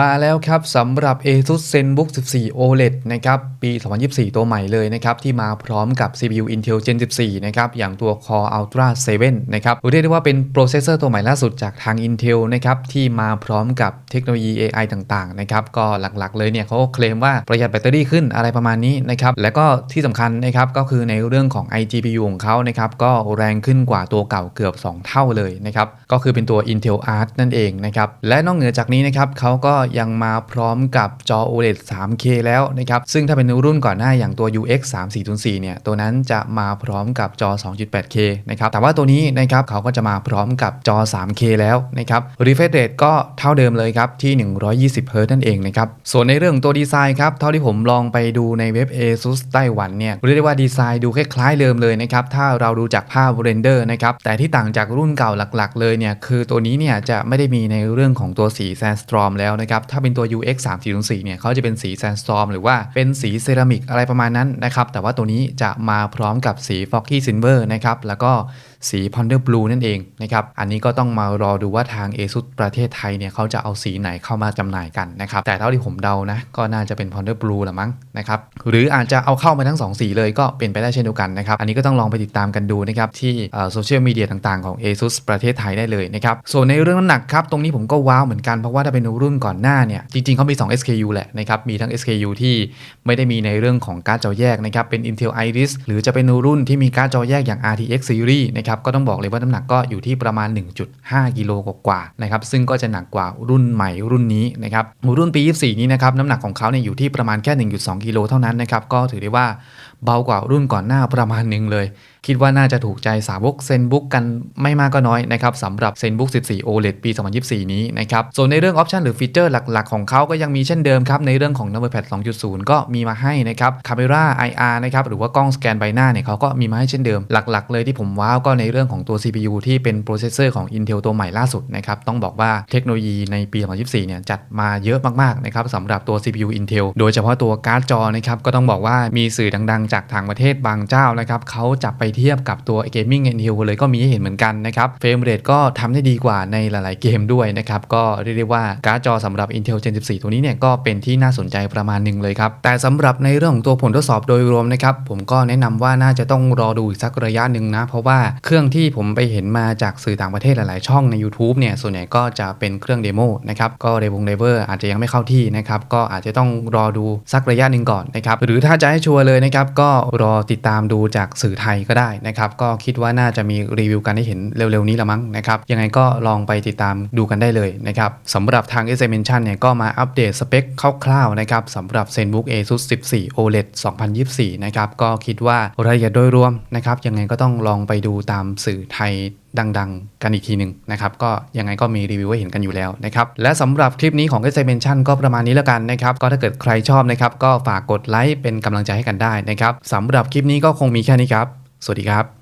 มาแล้วครับสำหรับ ASUS ZenBook 14 OLED นะครับปี 2024 ตัวใหม่เลยนะครับที่มาพร้อมกับ CPU Intel Gen 14 นะครับอย่างตัว Core Ultra 7 นะครับเรียกได้ว่าเป็นโปรเซสเซอร์ตัวใหม่ล่าสุดจากทาง Intel นะครับที่มาพร้อมกับเทคโนโลยี AI ต่างๆนะครับก็หลักๆเลยเนี่ยเขาก็เคลมว่าประหยัดแบตเตอรี่ขึ้นอะไรประมาณนี้นะครับและก็ที่สำคัญนะครับก็คือในเรื่องของ iGPU ของเขานะครับก็แรงขึ้นกว่าตัวเก่าเกือบ 2 เท่าเลยนะครับก็คือเป็นตัว Intel Arc นั่นเองนะครับและนอกเหนือจากนี้นะครับเขาก็ยังมาพร้อมกับจอ OLED 3K แล้วนะครับ ซึ่งถ้าเป็นรุ่นก่อนหน้าอย่างตัว UX 3404เนี่ย ตัวนั้นจะมาพร้อมกับจอ 2.8K นะครับ แต่ว่าตัวนี้นะครับเขาก็จะมาพร้อมกับจอ 3K แล้วนะครับ refresh rate ก็เท่าเดิมเลยครับที่ 120 Hz นั่นเองนะครับ ส่วนในเรื่องตัวดีไซน์ครับ เท่าที่ผมลองไปดูในเว็บ ASUS ไต้หวันเนี่ย เรียกได้ว่าดีไซน์ดูคล้ายๆเดิมเลยนะครับ ถ้าเราดูจากภาพเรนเดอร์นะครับ แต่ที่ต่างจากรุ่นเก่าหลักๆ เลยเนี่ย คือตัวนี้เนี่ยจะไม่ได้มีในเรื่องของตัวสี Sandstorm แล้วนะครับถ้าเป็นตัว UX 3404เนี่ยเขาจะเป็นสี Sandstorm หรือว่าเป็นสีเซรามิกอะไรประมาณนั้นนะครับแต่ว่าตัวนี้จะมาพร้อมกับสี Foggy Silver นะครับแล้วก็ สี Ponder Blue นั่นเองนะครับอันนี้ก็ต้องมารอดูว่าทาง ASUS ประเทศไทยเนี่ยเขาจะเอาสีไหนเข้ามาจำหน่ายกันนะครับแต่เท่าที่ผมเดานะก็น่าจะเป็น Ponder Blue ละมั้งนะครับหรืออาจจะเอาเข้ามาทั้ง 2 สีเลยก็เป็นไปได้เช่นเดียวกันนะครับอันนี้ก็ต้องลองไปติดตามกันดูนะครับที่โซเชียลมีเดียต่างๆของ ASUS ประเทศไทยได้เลยนะครับส่วนในเรื่องน้ำหนักครับตรงนี้ผมก็ว้าวเหมือนกันเพราะว่าถ้าเป็นรุ่นก่อนหน้าเนี่ยจริงๆเขามี 2 SKU แหละนะครับมีทั้ง SKU ที่ไม่ได้มีในเรื่องของการ์ดจอแยกนะครับเป็น Intel Iris หรือจะเป็นรุ่นที่มีการ์ดจอแยกอย่าง RTX Series นะครับก็ต้องบอกเลยว่าน้ำหนักก็อยู่ที่ประมาณ 1.5 กิโลกว่าๆนะครับซึ่งก็จะหนักกว่ารุ่นใหม่รุ่นนี้นะครับรุ่นปี 24 นี้นะครับน้ำหนักของเขาเนี่ยอยู่ที่ประมาณแค่ 1.2 กิโลเท่านั้นนะครับก็ถือได้ว่าเบากว่ารุ่นก่อนหน้าประมาณหนึ่งเลย คิดว่าน่าจะถูกใจสาวกเซนบุ๊กกันไม่มากก็น้อยนะครับสำหรับเซนบุ๊ก14 OLED ปี 2024 นี้นะครับส่วนในเรื่องออปชันหรือฟีเจอร์หลักๆ ของเขาก็ยังมีเช่นเดิมครับในเรื่องของ Numberpad 2.0 ก็มีมาให้นะครับ Camera IR นะครับหรือว่ากล้องสแกนใบหน้าเนี่ยเขาก็มีมาให้เช่นเดิมหลักๆ เลยที่ผมว้าวก็ในเรื่องของตัว CPU ที่เป็นโปรเซสเซอร์ของ Intel ตัวใหม่ล่าสุดนะครับต้องบอกว่าเทคโนโลยีในปี 2024 เนี่ยจัดมาเยอะมากๆนะครับสำหรับตัว CPU Intel โดยเฉพาะตัวการ์ดจอนะครับก็ต้องบอกว่ามีสื่อดังๆ จากทางประเทศบางเจ้านะครับเขาจับไปเทียบกับตัว Gaming Intel เลยก็มีให้เห็นเหมือนกันนะครับเฟรมเรทก็ทำได้ดีกว่าในหลาย ๆ เกมด้วยนะครับก็เรียกได้ว่าการ์ดจอสำหรับ Intel Gen 14 ตัวนี้เนี่ยก็เป็นที่น่าสนใจประมาณหนึ่งเลยครับแต่สำหรับในเรื่องของตัวผลทดสอบโดยรวมนะครับผมก็แนะนำว่าน่าจะต้องรอดูอีกสักระยะหนึ่งนะเพราะว่าเครื่องที่ผมไปเห็นมาจากสื่อต่างประเทศหลาย ๆ ช่องใน YouTube เนี่ยส่วนใหญ่ก็จะเป็นเครื่องเดโมนะครับก็เดวงเดเวอร์อาจจะยังไม่เข้าที่นะครับก็อาจจะต้องรอดูสักระยะหนึ่งก่อนนะครับหรือถ้าจะให้ชัวร์เลยนะครับก็รอติดตามดูจากสื่อไทยก็ได้นะครับก็คิดว่าน่าจะมีรีวิวกันให้เห็นเร็วๆนี้ละมั้งนะครับยังไงก็ลองไปติดตามดูกันได้เลยนะครับสำหรับทาง s m e n t i o n เนี่ยก็มาอัปเดตสเปคคร่าวๆนะครับสำหรับ ZenBook ASUS 14 OLED 2024 นะครับก็คิดว่ารายละเอียดโดยรวมนะครับยังไงก็ต้องลองไปดูตามสื่อไทยดังๆ กันอีกทีหนึ่งนะครับก็ยังไงก็มีรีวิวให้เห็นกันอยู่แล้วนะครับและสำหรับคลิปนี้ของ s m e n t i o n ก็ประมาณนี้แล้วกันนะครับก็ถ้าเกิดใครชอบนะครับก็ฝากกดไลค์เป็นกำลังใจให้กันได้นะครับสำหรับคลิปนี้ก็คงมีแค่นี้ครับ สวัสดีครับ